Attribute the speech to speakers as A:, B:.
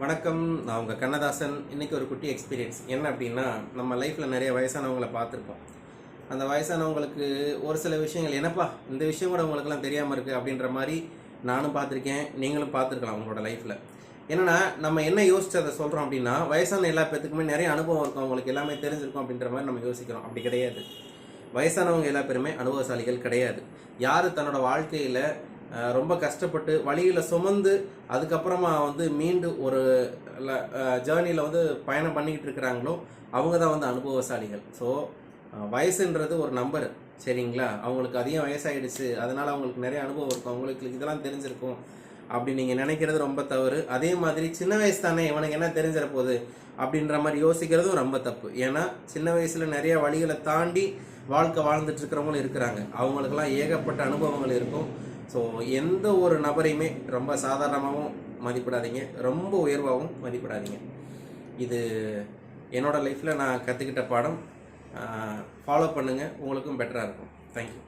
A: வணக்கம். நான் உங்கள் கண்ணதாசன். இன்றைக்கி ஒரு குட்டி எக்ஸ்பீரியன்ஸ் என்ன அப்படின்னா நம்ம லைஃப்பில் நிறைய வயசானவங்களை பார்த்துருப்போம். அந்த வயசானவங்களுக்கு ஒரு சில விஷயங்கள் என்னப்பா இந்த விஷயம் கூட உங்களுக்குலாம் தெரியாமல் இருக்குது அப்படின்ற மாதிரி நானும் பார்த்துருக்கேன். நீங்களும் பார்த்துருக்கலாம் உங்களோட லைஃப்பில் என்னன்னா நம்ம என்ன யோசிச்சு அதை சொல்கிறோம் அப்படின்னா வயசான எல்லா பேத்துக்குமே நிறைய அனுபவம் இருக்கும். அவங்களுக்கு எல்லாமே தெரிஞ்சிருக்கும் அப்படின்ற மாதிரி நம்ம யோசிக்கிறோம். அப்படி கிடையாது. வயசானவங்க எல்லா பேருமே அனுபவசாலிகள் கிடையாது. யார் தன்னோட வாழ்க்கையில் ரொம்ப கஷ்டப்பட்டு வழியில் சுமந்து அதுக்கப்புறமா வந்து மீண்டு ஒரு ஜேர்னியில் வந்து பயணம் பண்ணிக்கிட்டு இருக்கிறாங்களோ அவங்க தான் வந்து அனுபவசாலிகள். ஸோ வயசுன்றது ஒரு நம்பர் சரிங்களா? அவங்களுக்கு அதிகம் வயசாயிடுச்சு. அதனால் அவங்களுக்கு நிறைய அனுபவம் இருக்கும். அவங்களுக்கு இதெல்லாம் தெரிஞ்சிருக்கும் அப்படி நீங்கள் நினைக்கிறது ரொம்ப தவறு. அதே மாதிரி சின்ன வயசு தானே இவனுக்கு என்ன தெரிஞ்சிட போகுது அப்படின்ற மாதிரி யோசிக்கிறதும் ரொம்ப தப்பு. ஏன்னா சின்ன வயசில் நிறைய வழிகளை தாண்டி வாழ்க்கை வாழ்ந்துட்டு இருக்கிறவங்களும் இருக்கிறாங்க. அவங்களுக்கெல்லாம் ஏகப்பட்ட அனுபவங்கள் இருக்கும். ஸோ எந்த ஒரு நபரையுமே ரொம்ப சாதாரணமாகவும் மதிப்பிடாதீங்க. ரொம்ப உயர்வாகவும் மதிப்பிடாதீங்க. இது என்னோடய லைஃப்பில் நான் கற்றுக்கிட்ட பாடம் ஃபாலோ பண்ணுங்கள் உங்களுக்கும் பெட்டராக இருக்கும். தேங்க்யூ